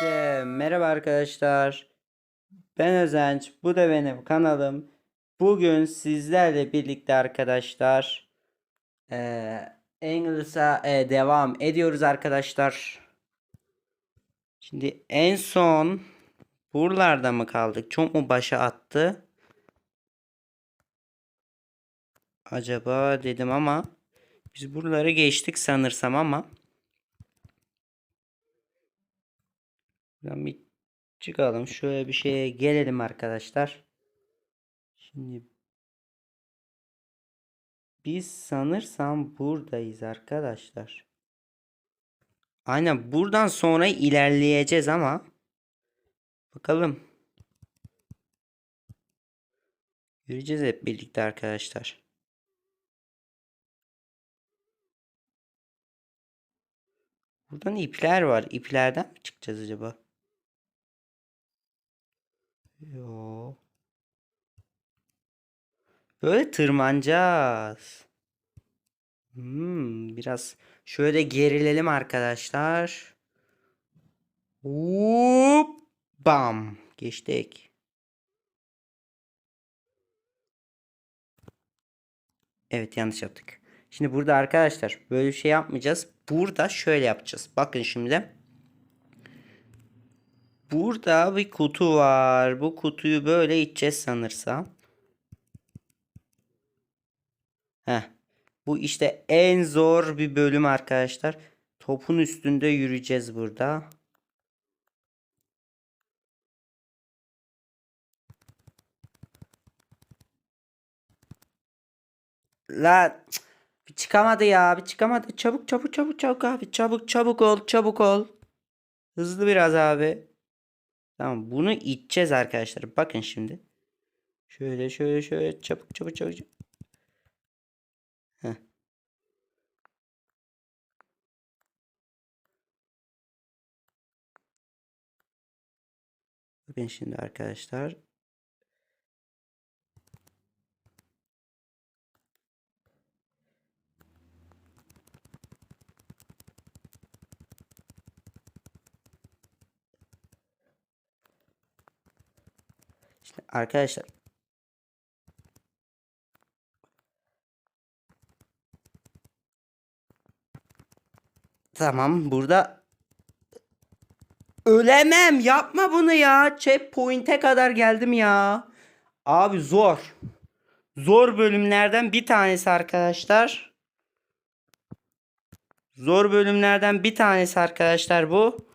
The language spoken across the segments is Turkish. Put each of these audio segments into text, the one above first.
Herkese merhaba arkadaşlar. Ben Özenç. Bu da benim kanalım. Bugün sizlerle birlikte arkadaşlar eee English'a eee, devam ediyoruz arkadaşlar. Şimdi en son buralarda mı kaldık? Çok mu başa attı? Acaba dedim ama biz buraları geçtik sanırsam ama Buradan bir çıkalım. Şöyle bir şeye gelelim arkadaşlar. Şimdi biz sanırsam buradayız arkadaşlar. Aynen buradan sonra ilerleyeceğiz ama bakalım. Göreceğiz hep birlikte arkadaşlar. Buradan ipler var. İplerden mi çıkacağız acaba? Yo. Böyle tırmanacağız. Hmm, biraz şöyle gerilelim arkadaşlar. Hop, bam. Geçtik. Evet yanlış yaptık. Şimdi burada arkadaşlar böyle bir şey yapmayacağız. Burada şöyle yapacağız. Bakın şimdi. Burada bir kutu var. Bu kutuyu böyle içeceğiz sanırsam. Heh. Bu işte en zor bir bölüm arkadaşlar. Topun üstünde yürüyeceğiz burada. La bir çıkamadı ya. Bir çıkamadı. Çabuk çabuk çabuk çabuk abi. Çabuk çabuk ol. Çabuk ol. Hızlı biraz abi. Tamam bunu içeceğiz arkadaşlar. Bakın şimdi. Şöyle şöyle şöyle çabuk çabuk çabuk. çabuk. Heh. Bakın şimdi arkadaşlar. Şimdi arkadaşlar Tamam burada ölemem yapma bunu ya. Checkpoint'e kadar geldim ya. Abi zor. Zor bölümlerden bir tanesi arkadaşlar. Zor bölümlerden bir tanesi arkadaşlar bu.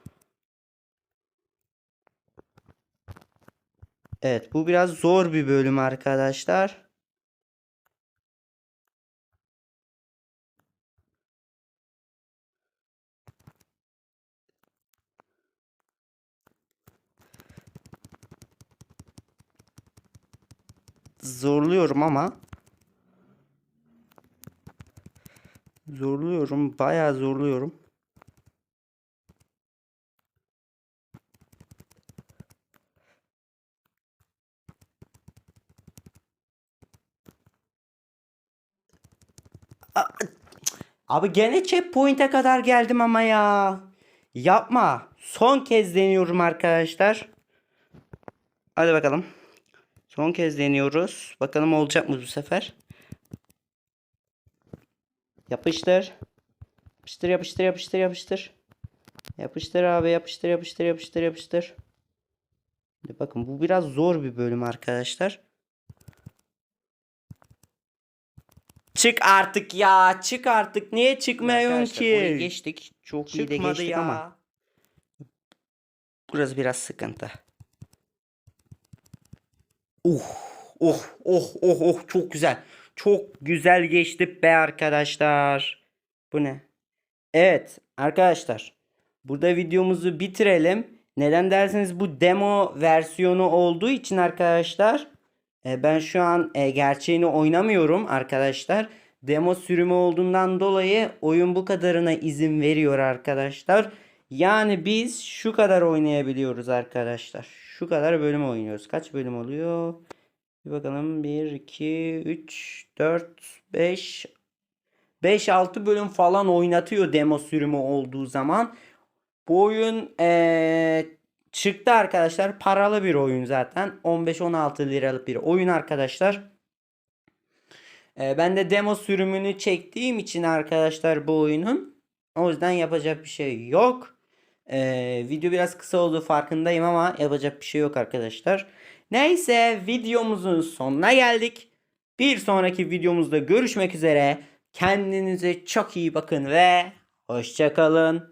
Evet bu biraz zor bir bölüm arkadaşlar. Zorluyorum ama zorluyorum bayağı zorluyorum. Abi gene checkpoint'e kadar geldim ama ya. Yapma. Son kez deniyorum arkadaşlar. Hadi bakalım. Son kez deniyoruz. Bakalım olacak mı bu sefer? Yapıştır. Yapıştır yapıştır yapıştır yapıştır. Yapıştır abi yapıştır yapıştır yapıştır yapıştır. Bakın bu biraz zor bir bölüm arkadaşlar. Çık artık ya. Çık artık. Niye çıkmıyorsun Arkadaşlar, ki? geçtik. Çok iyi de Çıkmadı geçtik ya. ama. Burası biraz sıkıntı. Uh, oh, oh, oh, oh, çok güzel. Çok güzel geçti be arkadaşlar. Bu ne? Evet arkadaşlar. Burada videomuzu bitirelim. Neden derseniz bu demo versiyonu olduğu için arkadaşlar. Ben şu an gerçeğini oynamıyorum arkadaşlar. Demo sürümü olduğundan dolayı oyun bu kadarına izin veriyor arkadaşlar. Yani biz şu kadar oynayabiliyoruz arkadaşlar. Şu kadar bölüm oynuyoruz. Kaç bölüm oluyor? Bir bakalım. 1, 2, 3, 4, 5, 5-6 bölüm falan oynatıyor demo sürümü olduğu zaman. Bu oyun eee, çıktı arkadaşlar. Paralı bir oyun zaten. 15-16 liralık bir oyun arkadaşlar. Eee, ben de demo sürümünü çektiğim için arkadaşlar bu oyunun. O yüzden yapacak bir şey yok. Eee, video biraz kısa oldu farkındayım ama yapacak bir şey yok arkadaşlar. Neyse videomuzun sonuna geldik. Bir sonraki videomuzda görüşmek üzere. Kendinize çok iyi bakın ve hoşça kalın.